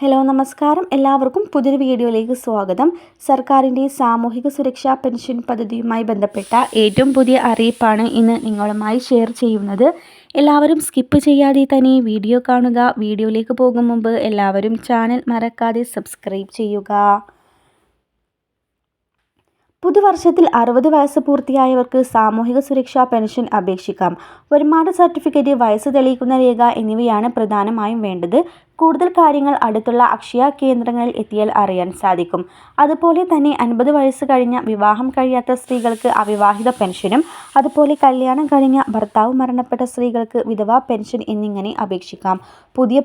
Hello നമസ്കാരം. എല്ലാവർക്കും പുതിയൊരു വീഡിയോയിലേക്ക് സ്വാഗതം. സർക്കാരിന്റെ സാമൂഹിക സുരക്ഷാ പെൻഷൻ പദ്ധതിയുമായി ബന്ധപ്പെട്ട ഏറ്റവും പുതിയ അറിയിപ്പാണ് ഇന്ന് നിങ്ങളുമായി ഷെയർ ചെയ്യുന്നത്. എല്ലാവരും സ്കിപ്പ് ചെയ്യാതെ തന്നെ വീഡിയോ കാണുക. വീഡിയോയിലേക്ക് പോകും മുമ്പ് എല്ലാവരും ചാനൽ മറക്കാതെ സബ്സ്ക്രൈബ് ചെയ്യുക. പുതുവർഷത്തിൽ അറുപത് വയസ്സ് പൂർത്തിയായവർക്ക് സാമൂഹിക സുരക്ഷാ പെൻഷൻ അപേക്ഷിക്കാം. വരുമാന സർട്ടിഫിക്കറ്റ് വയസ്സ് തെളിയിക്കുന്ന രേഖ എന്നിവയാണ് പ്രധാനമായും വേണ്ടത്. കൂടുതൽ കാര്യങ്ങൾ അടുത്തുള്ള അക്ഷയ കേന്ദ്രങ്ങളിൽ എത്തിയാൽ അറിയാൻ സാധിക്കും. അതുപോലെ തന്നെ അൻപത് വയസ്സ് കഴിഞ്ഞ വിവാഹം കഴിയാത്ത സ്ത്രീകൾക്ക് അവിവാഹിത പെൻഷനും അതുപോലെ കല്യാണം കഴിഞ്ഞ ഭർത്താവ് മരണപ്പെട്ട സ്ത്രീകൾക്ക് വിധവാ പെൻഷൻ എന്നിങ്ങനെ അപേക്ഷിക്കാം. പുതിയ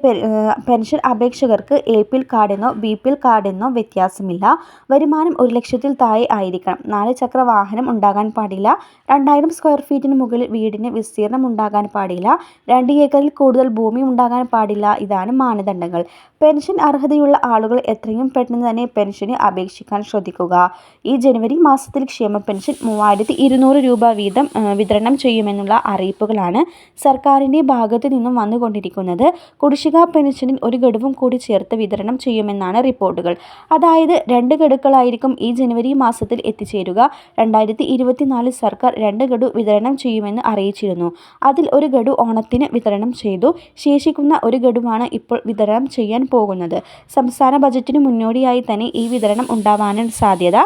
പെൻഷൻ അപേക്ഷകർക്ക് എ പി എൽ കാർഡെന്നോ ബി പി എൽ കാർഡെന്നോ വ്യത്യാസമില്ല. വരുമാനം ഒരു ലക്ഷത്തിൽ താഴെ ആയിരിക്കണം. നാല് ചക്ര വാഹനം ഉണ്ടാകാൻ പാടില്ല. രണ്ടായിരം സ്ക്വയർ ഫീറ്റിന് മുകളിൽ വീടിന് വിസ്തീർണം ഉണ്ടാകാൻ പാടില്ല. രണ്ട് ഏക്കറിൽ കൂടുതൽ ഭൂമി ഉണ്ടാകാൻ പാടില്ല. ഇതാണ് മാനദണ്ഡം. മാനദണ്ഡങ്ങൾ. പെൻഷൻ അർഹതയുള്ള ആളുകൾ എത്രയും പെട്ടെന്ന് തന്നെ പെൻഷന് അപേക്ഷിക്കാൻ ശ്രദ്ധിക്കുക. ഈ ജനുവരി മാസത്തിൽ ക്ഷേമ പെൻഷൻ മൂവായിരത്തി ഇരുന്നൂറ് രൂപ വീതം വിതരണം ചെയ്യുമെന്നുള്ള അറിയിപ്പുകളാണ് സർക്കാരിന്റെ ഭാഗത്തു നിന്നും വന്നുകൊണ്ടിരിക്കുന്നത്. കുടിശ്ശിക പെൻഷനിൽ ഒരു ഗഡുവും കൂടി ചേർത്ത് വിതരണം ചെയ്യുമെന്നാണ് റിപ്പോർട്ടുകൾ. അതായത് രണ്ട് ഗഡുക്കളായിരിക്കും ഈ ജനുവരി മാസത്തിൽ എത്തിച്ചേരുക. രണ്ടായിരത്തി ഇരുപത്തിനാല് സർക്കാർ രണ്ട് ഗഡു വിതരണം ചെയ്യുമെന്ന് അറിയിച്ചിരുന്നു. അതിൽ ഒരു ഗഡു ഓണത്തിന് വിതരണം ചെയ്തു. ശേഷിക്കുന്ന ഒരു ഗഡുവാണ് ഇപ്പോൾ വിതരണം ചെയ്യാൻ പോകുന്നത്. സംസ്ഥാന ബജറ്റിന് മുന്നോടിയായി തന്നെ ഈ വിതരണം ഉണ്ടാവാനാണ് സാധ്യത.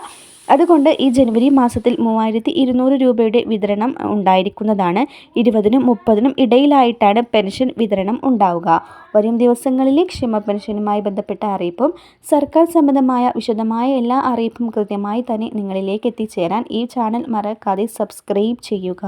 അതുകൊണ്ട് ഈ ജനുവരി മാസത്തിൽ മൂവായിരത്തി ഇരുന്നൂറ് രൂപയുടെ വിതരണം ഉണ്ടായിരിക്കുന്നതാണ്. ഇരുപതിനും മുപ്പതിനും ഇടയിലായിട്ടാണ് പെൻഷൻ വിതരണം ഉണ്ടാവുക. വരും ദിവസങ്ങളിലെ ക്ഷമ പെൻഷനുമായി ബന്ധപ്പെട്ട അറിയിപ്പും സർക്കാർ സംബന്ധമായ വിശദമായ എല്ലാ അറിയിപ്പും കൃത്യമായി തന്നെ നിങ്ങളിലേക്ക് എത്തിച്ചേരാൻ ഈ ചാനൽ മറക്കാതെ സബ്സ്ക്രൈബ് ചെയ്യുക.